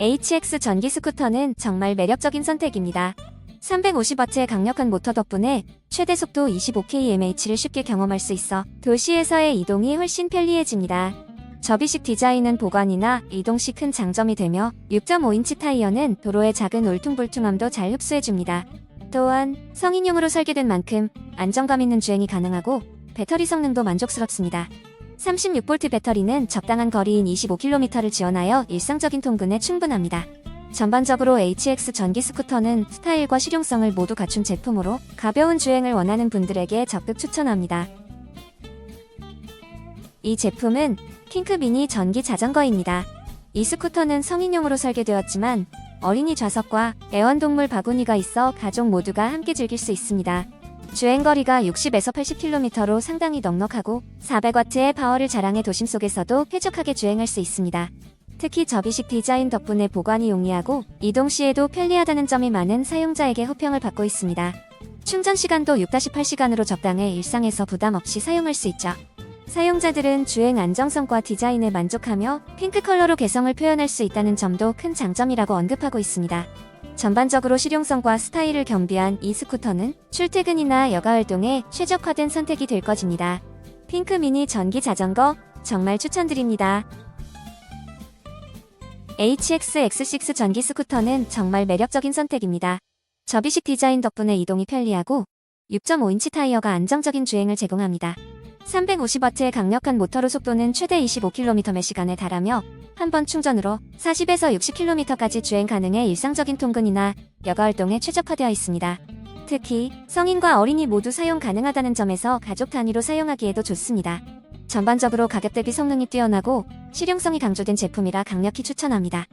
HX 전기 스쿠터는 정말 매력적인 선택입니다. 350W의 강력한 모터 덕분에 최대 속도 25kmh를 쉽게 경험할 수 있어 도시에서의 이동이 훨씬 편리해집니다. 접이식 디자인은 보관이나 이동 시 큰 장점이 되며 6.5인치 타이어는 도로의 작은 울퉁불퉁함도 잘 흡수해줍니다. 또한 성인용으로 설계된 만큼 안정감 있는 주행이 가능하고 배터리 성능도 만족스럽습니다. 36V 배터리는 적당한 거리인 25km를 지원하여 일상적인 통근에 충분합니다. 전반적으로 HX 전기 스쿠터는 스타일과 실용성을 모두 갖춘 제품으로 가벼운 주행을 원하는 분들에게 적극 추천합니다. 이 제품은 핑크 미니 전기 자전거입니다. 이 스쿠터는 성인용으로 설계되었지만 어린이 좌석과 애완동물 바구니가 있어 가족 모두가 함께 즐길 수 있습니다. 주행거리가 60에서 80km로 상당히 넉넉하고 400W의 파워를 자랑해 도심 속에서도 쾌적하게 주행할 수 있습니다. 특히 접이식 디자인 덕분에 보관이 용이하고 이동 시에도 편리하다는 점이 많은 사용자에게 호평을 받고 있습니다. 충전 시간도 6-8시간으로 적당해 일상에서 부담 없이 사용할 수 있죠. 사용자들은 주행 안정성과 디자인에 만족하며 핑크 컬러로 개성을 표현할 수 있다는 점도 큰 장점이라고 언급하고 있습니다. 전반적으로 실용성과 스타일을 겸비한 이 스쿠터는 출퇴근이나 여가 활동에 최적화된 선택이 될 것입니다. 핑크 미니 전기 자전거 정말 추천드립니다. HX X6 전기 스쿠터는 정말 매력적인 선택입니다. 접이식 디자인 덕분에 이동이 편리하고 6.5인치 타이어가 안정적인 주행을 제공합니다. 350W의 강력한 모터로 속도는 최대 25km/시간에 달하며 한 번 충전으로 40에서 60km까지 주행 가능해 일상적인 통근이나 여가 활동에 최적화되어 있습니다. 특히 성인과 어린이 모두 사용 가능하다는 점에서 가족 단위로 사용하기에도 좋습니다. 전반적으로 가격 대비 성능이 뛰어나고 실용성이 강조된 제품이라 강력히 추천합니다.